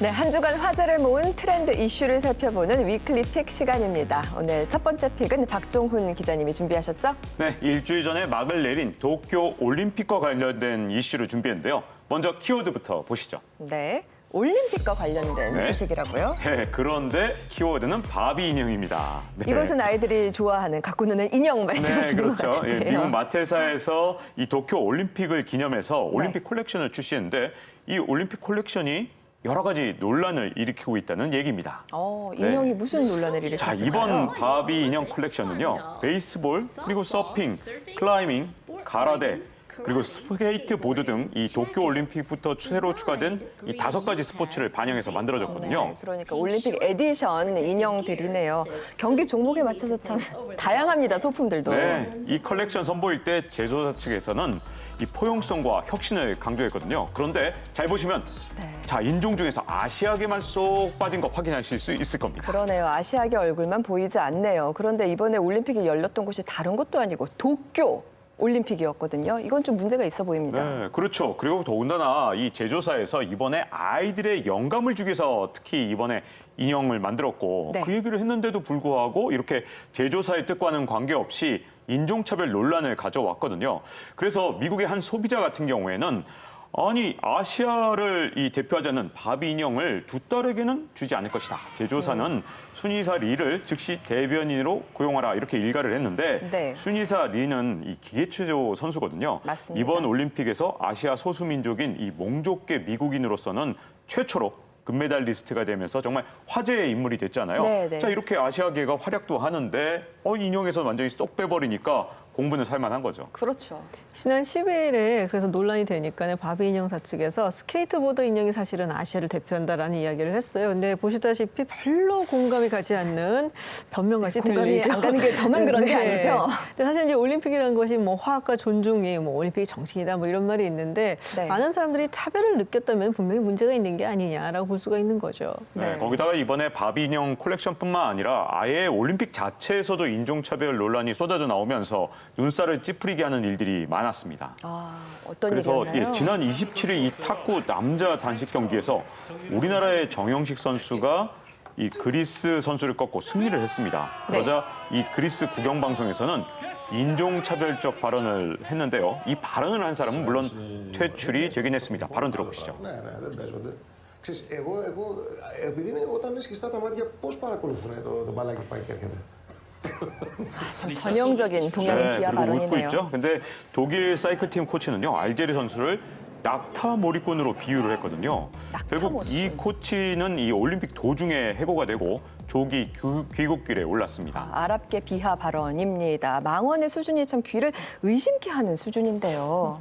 네, 한 주간 화제를 모은 트렌드 이슈를 살펴보는 위클리 픽 시간입니다. 오늘 첫 번째 픽은 박종훈 기자님이 준비하셨죠? 네, 일주일 전에 막을 내린 도쿄 올림픽과 관련된 이슈를 준비했는데요. 먼저 키워드부터 보시죠. 네, 올림픽과 관련된 네. 소식이라고요. 네, 그런데 키워드는 바비 인형입니다. 네. 이것은 아이들이 좋아하는 갖고 노는 인형 네, 말씀하시는 것 그렇죠. 예. 미국 마테사에서 이 도쿄 올림픽을 기념해서 올림픽 콜렉션을 출시했는데 이 올림픽 콜렉션이 여러 가지 논란을 일으키고 있다는 얘기입니다. 어, 인형이 네. 무슨 논란을 자, 일으켰을까요? 이번 바비 인형 콜렉션은요. 베이스볼, 그리고 서핑, 클라이밍, 가라데, 그리고 스케이트 보드 등 이 도쿄 올림픽부터 새로 추가된 이 다섯 가지 스포츠를 반영해서 만들어졌거든요. 네, 그러니까 올림픽 에디션 인형들이네요. 경기 종목에 맞춰서 참 다양합니다, 소품들도. 네, 이 컬렉션 선보일 때 제조사 측에서는 이 포용성과 혁신을 강조했거든요. 그런데 잘 보시면 네. 자 인종 중에서 아시아계만 쏙 빠진 거 확인하실 수 있을 겁니다. 그러네요. 아시아계 얼굴만 보이지 않네요. 그런데 이번에 올림픽이 열렸던 곳이 다른 곳도 아니고 도쿄 올림픽이었거든요. 이건 좀 문제가 있어 보입니다. 네, 그렇죠. 그리고 더군다나 이 제조사에서 이번에 아이들의 영감을 주기 위해서 특히 이번에 인형을 만들었고 네. 그 얘기를 했는데도 불구하고 이렇게 제조사의 뜻과는 관계없이 인종차별 논란을 가져왔거든요. 그래서 미국의 한 소비자 같은 경우에는 아니 아시아를 이 대표하자는 바비 인형을 두 딸에게는 주지 않을 것이다. 제조사는 순이사 리를 즉시 대변인으로 고용하라 이렇게 일가를 했는데 네. 순이사 리는 이 기계체조 선수거든요. 맞습니다. 이번 올림픽에서 아시아 소수민족인 이 몽족계 미국인으로서는 최초로 금메달 리스트가 되면서 정말 화제의 인물이 됐잖아요. 네, 네. 자 이렇게 아시아계가 활약도 하는데 어 인형에서 완전히 쏙 빼버리니까 공부는 살만한 거죠. 그렇죠. 지난 10일에 그래서 논란이 되니까 바비 인형사 측에서 스케이트보드 인형이 사실은 아시아를 대표한다라는 이야기를 했어요. 근데 보시다시피 별로 공감이 가지 않는 변명같이 공감이 들리죠. 안 가는 게 저만 그런 게 아니죠? 근데 사실 이제 올림픽이라는 것이 뭐 화학과 존중이 뭐 올림픽이 정신이다 뭐 이런 말이 있는데 네. 많은 사람들이 차별을 느꼈다면 분명히 문제가 있는 게 아니냐라고 볼 수가 있는 거죠. 네, 네. 거기다가 이번에 바비 인형 콜렉션뿐만 아니라 아예 올림픽 자체에서도 인종차별 논란이 쏟아져 나오면서 눈살을 찌푸리게 하는 일들이 많았습니다. 아, 어떤 그래서 일이었나요? 예, 지난 27일 이 탁구 남자 단식 경기에서 우리나라의 정영식 선수가 이 그리스 선수를 꺾고 승리를 했습니다. 네. 그러자 이 그리스 국영 방송에서는 인종차별적 발언을 했는데요. 이 발언을 한 사람은 물론 퇴출이 되긴 했습니다. 발언 들어보시죠. Ναι, ναι, δεν παίζονται. Ξέρεις, εγώ, εγώ, επειδή είναι, όταν είναι σκιστά τα μάτια, πώς παρακολουθούν το, το μπαλάκι που πάει και έρχεται. 참 전형적인 동양인 기아 그리고 웃고 발언이네요. 있죠. 근데 독일 사이클팀 코치는요, 알제리 선수를 낙타 몰이꾼으로 비유를 했거든요. 낙타 결국 이 몰이꾼. 코치는 이 올림픽 도중에 해고가 되고 조기 귀- 귀국길에 올랐습니다. 아랍계 비하 발언입니다. 망언의 수준이 참 귀를 의심케 하는 수준인데요.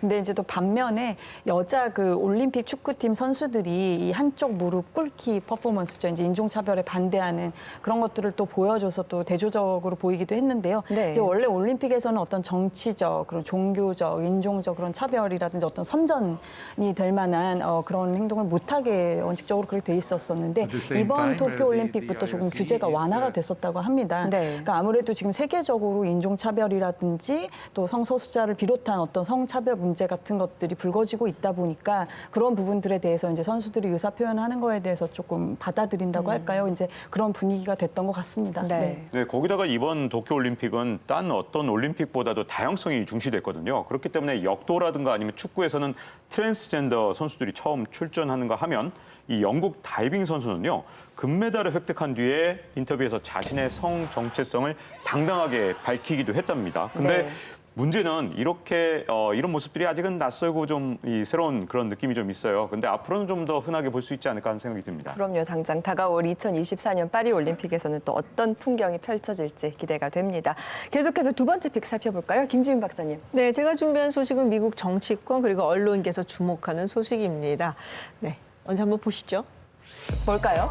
근데 이제 또 반면에 여자 그 올림픽 축구팀 선수들이 이 한쪽 무릎 꿇기 퍼포먼스죠. 이제 인종차별에 반대하는 그런 것들을 또 보여줘서 또 대조적으로 보이기도 했는데요. 네. 이제 원래 올림픽에서는 어떤 정치적, 그런 종교적, 인종적 그런 차별이라든지 어떤 선전이 될 만한 어, 그런 행동을 못하게 원칙적으로 그렇게 돼 있었었는데 이번 time, 도쿄 the- 올림픽부터 the 조금 규제가 완화가 uh, 됐었다고 합니다. 네. 그러니까 아무래도 지금 세계적으로 인종차별이라든지 또 성소수자를 비롯한 어떤 성차 별 문제 같은 것들이 불거지고 있다 보니까 그런 부분들에 대해서 이제 선수들이 의사 표현하는 거에 대해서 조금 받아들인다고 할까요? 이제 그런 분위기가 됐던 것 같습니다. 음. 네. 네, 거기다가 이번 도쿄 올림픽은 딴 어떤 올림픽보다도 다양성이 중시됐거든요. 그렇기 때문에 역도라든가 아니면 축구에서는 트랜스젠더 선수들이 처음 출전하는가 하면 이 영국 다이빙 선수는요 금메달을 획득한 뒤에 인터뷰에서 자신의 성 정체성을 당당하게 밝히기도 했답니다. 근데 네. 문제는 이렇게 어, 이런 모습들이 아직은 낯설고 좀 이 새로운 그런 느낌이 좀 있어요. 근데 앞으로는 좀 더 흔하게 볼 수 있지 않을까 하는 생각이 듭니다. 그럼요. 당장 다가올 2024년 파리 올림픽에서는 또 어떤 풍경이 펼쳐질지 기대가 됩니다. 계속해서 두 번째 픽 살펴볼까요? 김지윤 박사님. 네, 제가 준비한 소식은 미국 정치권 그리고 언론계에서 주목하는 소식입니다. 네, 먼저 한번 보시죠. 뭘까요?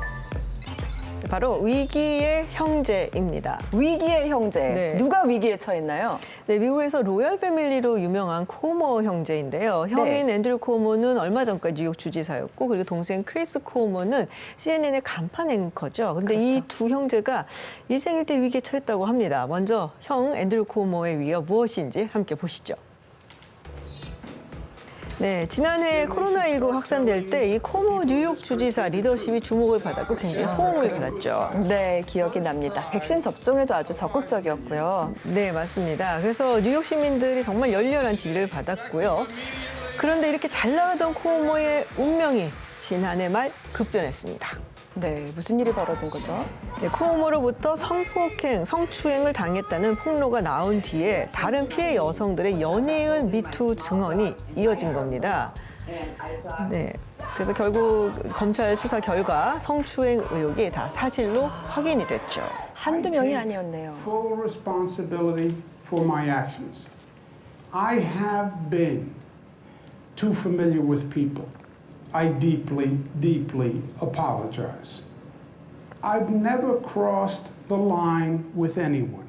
바로 위기의 형제입니다. 위기의 형제. 네. 누가 위기에 처했나요? 네, 미국에서 로얄 패밀리로 유명한 코모 형제인데요. 형인 네. 앤드류 코모는 얼마 전까지 뉴욕 주지사였고 그리고 동생 크리스 코모는 CNN의 간판 앵커죠. 근데 이 그렇죠. 두 형제가 일생일대 위기에 처했다고 합니다. 먼저 형 앤드류 코모의 위기가 무엇인지 함께 보시죠. 네, 지난해 코로나19 확산될 때 이 코모 뉴욕 주지사 리더십이 주목을 받았고 굉장히 호응을 받았죠. 네, 기억이 납니다. 백신 접종에도 아주 적극적이었고요. 네, 맞습니다. 그래서 뉴욕 시민들이 정말 열렬한 지지를 받았고요. 그런데 이렇게 잘 나가던 코모의 운명이 지난해 말 급변했습니다. 네, 무슨 일이 벌어진 거죠? 네, 쿠오모로부터 성폭행, 성추행을 당했다는 폭로가 나온 뒤에 다른 피해 여성들의 연이은 미투 증언이 이어진 겁니다. 네. 그래서 결국 검찰 수사 결과 성추행 의혹이 다 사실로 확인이 됐죠. 한두 명이 아니었네요. full responsibility for my actions. I have been too familiar with people. I deeply, deeply apologize. I've never crossed the line with anyone.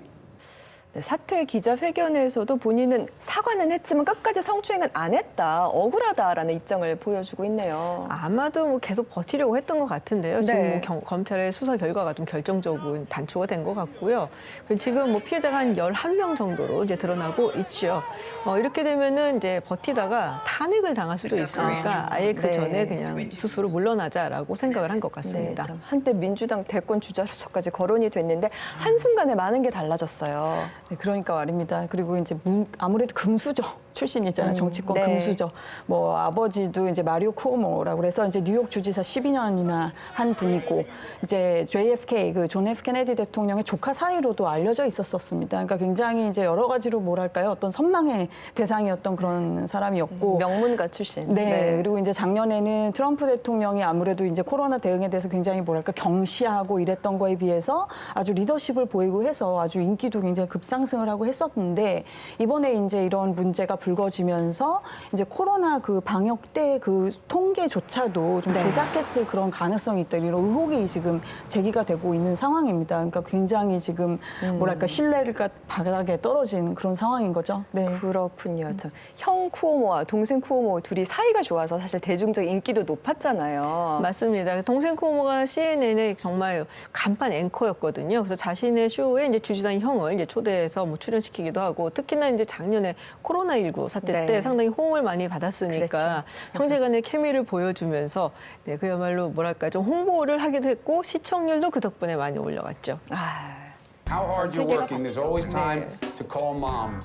네, 사퇴 기자회견에서도 본인은 사과는 했지만 끝까지 성추행은 안 했다, 억울하다라는 입장을 보여주고 있네요. 아마도 뭐 계속 버티려고 했던 것 같은데요. 지금 네. 뭐 경- 검찰의 수사 결과가 좀 결정적으로 단초가 된 것 같고요. 그리고 지금 뭐 피해자가 한 11명 정도로 이제 드러나고 있죠. 어, 이렇게 되면은 이제 버티다가 탄핵을 당할 수도 있으니까 아예 그 네. 전에 그냥 스스로 물러나자라고 생각을 한것 네, 같습니다. 참 한때 민주당 대권 주자로서까지 거론이 됐는데 한순간에 많은 게 달라졌어요. 네, 그러니까 말입니다. 그리고 이제 문- 아무래도 금수저 출신이잖아요. 정치권 네. 금수저. 뭐 아버지도 이제 마리오 쿠오모라고 그래서 이제 뉴욕 주지사 12년이나 한 분이고 이제 JFK 그 존 F 케네디 대통령의 조카 사이로도 알려져 있었었습니다. 그러니까 굉장히 이제 여러 가지로 뭐랄까요? 어떤 선망의 대상이었던 그런 사람이었고 명문가 출신. 네, 그리고 이제 작년에는 트럼프 대통령이 아무래도 이제 코로나 대응에 대해서 굉장히 뭐랄까 경시하고 이랬던 거에 비해서 아주 리더십을 보이고 해서 아주 인기도 굉장히 급상승을 하고 했었는데 이번에 이제 이런 문제가 불거지면서 이제 코로나 그 방역 때 그 통계조차도 좀 조작했을 그런 가능성이 있다 이런 의혹이 지금 제기가 되고 있는 상황입니다. 그러니까 굉장히 지금 뭐랄까 신뢰가 바닥에 떨어진 그런 상황인 거죠. 네. 그렇군요. 참. 형 쿠오모와 동생 쿠오모 둘이 사이가 좋아서 사실 대중적 인기도 높았잖아요. 맞습니다. 동생 코모가 CNN의 정말 간판 앵커였거든요. 그래서 자신의 쇼에 이제 주지사인 형을 이제 초대해서 뭐 출연시키기도 하고 특히나 이제 작년에 코로나 19 사태 네. 때 상당히 호응을 많이 받았으니까 형제간의 케미를 보여주면서 네, 그야말로 뭐랄까 좀 홍보를 하기도 했고 시청률도 그 덕분에 많이 올라갔죠. 아, How hard you're working. There's always time 네. to call mom.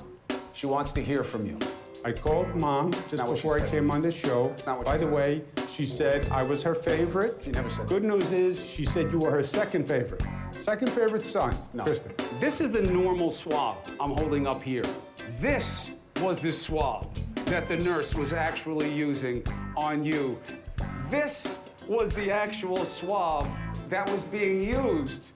She wants to hear from you. I called mom just not what she before I said. came on the show. not what By she the said. way, she said I was her favorite. She never said Good news is she said you were her second favorite. Second favorite son, No. Christopher. This is the normal swab I'm holding up here. This was the swab that the nurse was actually using on you. This was the actual swab that was being used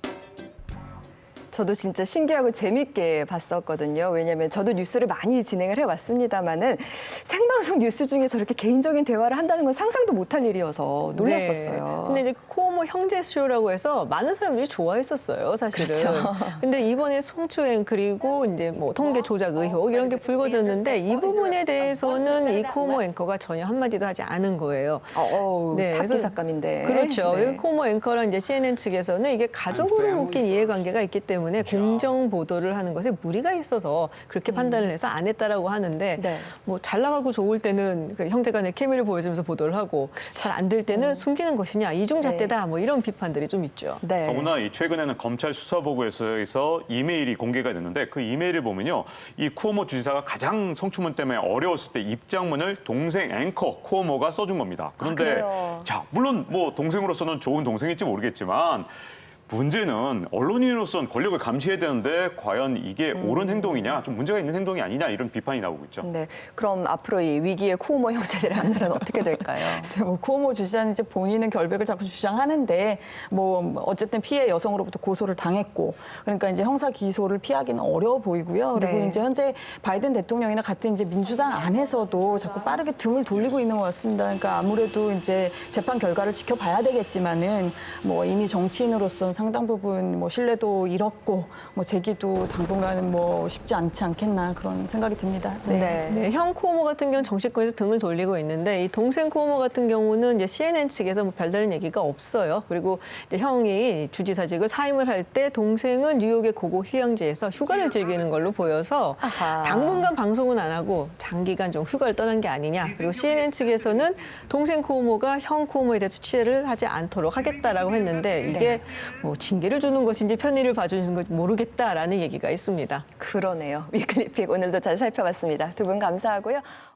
저도 진짜 신기하고 재밌게 봤었거든요. 왜냐하면 저도 뉴스를 많이 진행을 해왔습니다만은 생방송 뉴스 중에 저렇게 개인적인 대화를 한다는 건 상상도 못할 일이어서 놀랐었어요. 네. 근데 이제 코모 형제 쇼라고 해서 많은 사람들이 좋아했었어요, 사실은. 그렇죠. 근데 이번에 성추행 그리고 이제 뭐 통계 조작 의혹 이런 게 불거졌는데 이 부분에 대해서는 이 코모 앵커가 전혀 한마디도 하지 않은 거예요. 어, 어우, 네, 그래서- 삭감인데. 그렇죠. 네. 이 코모 앵커랑 이제 CNN 측에서는 이게 가족으로 묶인 이해관계가 있기 때문에 공정 보도를 하는 것에 무리가 있어서 그렇게 판단을 해서 안 했다라고 하는데 네. 뭐 잘 나가고 좋을 때는 그 형제간의 케미를 보여주면서 보도를 하고 잘 안 될 때는 숨기는 것이냐 이중잣대다 뭐 이런 비판들이 좀 있죠. 네. 더구나 이 최근에는 검찰 수사 보고에서 이메일이 공개가 됐는데 그 이메일을 보면요. 이 쿠오모 주지사가 가장 성추문 때문에 어려웠을 때 입장문을 동생 앵커 쿠오모가 써준 겁니다. 그런데 아, 그래요? 자, 물론 뭐 동생으로서는 좋은 동생일지 모르겠지만 문제는 언론인으로서는 권력을 감시해야 되는데 과연 이게 음. 옳은 행동이냐, 좀 문제가 있는 행동이 아니냐 이런 비판이 나오고 있죠. 네. 그럼 앞으로 이 위기의 쿠오모 형제들의 앞날은 어떻게 될까요? 그래서 뭐 쿠오모 주지사는 이제 본인은 결백을 자꾸 주장하는데 뭐 어쨌든 피해 여성으로부터 고소를 당했고 그러니까 이제 형사 기소를 피하기는 어려워 보이고요. 그리고 네. 이제 현재 바이든 대통령이나 같은 이제 민주당 안에서도 자꾸 빠르게 등을 돌리고 있는 것 같습니다. 그러니까 아무래도 이제 재판 결과를 지켜봐야 되겠지만은 뭐 이미 정치인으로서는 상당 부분 뭐 신뢰도 잃었고 뭐 재기도 당분간은 뭐 쉽지 않지 않겠나 그런 생각이 듭니다. 네. 네, 형 코모 같은 경우는 정치권에서 등을 돌리고 있는데 이 동생 코모 같은 경우는 이제 CNN 측에서 뭐 별다른 얘기가 없어요. 그리고 이제 형이 주지사직을 사임을 할 때 동생은 뉴욕의 고고 휴양지에서 휴가를 즐기는 걸로 보여서 아하. 당분간 방송은 안 하고 장기간 좀 휴가를 떠난 게 아니냐. 그리고 CNN 측에서는 동생 코모가 형 코모에 대해서 취재를 하지 않도록 하겠다라고 했는데 이게 뭐 징계를 주는 것인지 편의를 봐주는 것인지 모르겠다라는 얘기가 있습니다. 그러네요. 위클리픽 오늘도 잘 살펴봤습니다. 두 분 감사하고요.